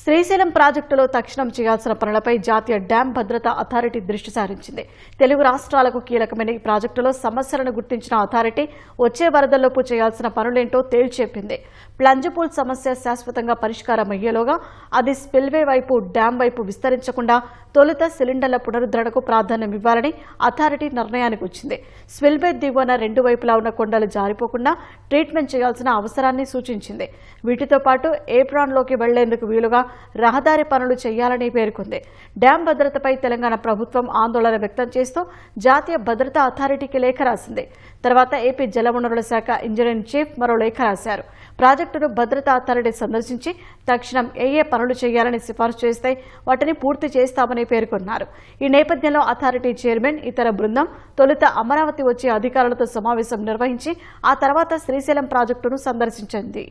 శ్రీశైలం ప్రాజెక్టులో తక్షణం చేయాల్సిన పనులపై జాతీయ డ్యాం భద్రతా అథారిటీ దృష్టి సారించింది. తెలుగు రాష్ట్రాలకు కీలకమైన ఈ ప్రాజెక్టులో సమస్యలను గుర్తించిన అథారిటీ వచ్చే వరదల్లోపు చేయాల్సిన పనులేంటో తేల్చెప్పింది ప్లంజపూల్ సమస్య శాశ్వతంగా పరిష్కారం అయ్యేలోగా అది స్పిల్వే వైపు డ్యాం వైపు విస్తరించకుండా తొలుత సిలిండర్ల పునరుద్ధరణకు ప్రాధాన్యం ఇవ్వాలని అథారిటీ నిర్ణయానికి వచ్చింది. స్పిల్వే దిగువన రెండు వైపులా ఉన్న కొండలు జారిపోకుండా ట్రీట్మెంట్ చేయాల్సిన అవసరాన్ని సూచించింది. వీటితో పాటు ఏప్రాన్లోకి వెళ్ళేందుకు వీలుగా రహదారి పనులు చేయాలని పేర్కొంది. డ్యాం భద్రతపై తెలంగాణ ప్రభుత్వం ఆందోళన వ్యక్తం చేస్తూ జాతీయ భద్రతా అథారిటీకి లేఖ రాసింది. తర్వాత ఏపీ జలవనరుల శాఖ ఇంజనీరింగ్ చీఫ్ మరో లేఖ రాశారు. ప్రాజెక్టును భద్రతా అథారిటీ సందర్శించి తక్షణం ఏ ఏ పనులు చేయాలని సిఫార్సు చేస్తే వాటిని పూర్తి చేస్తామని పేర్కొన్నారు. ఈ నేపథ్యంలో అథారిటీ చైర్మన్ ఇతర బృందం తొలుత అమరావతి వచ్చే అధికారులతో సమావేశం నిర్వహించి ఆ తర్వాత శ్రీశైలం ప్రాజెక్టును సందర్శించింది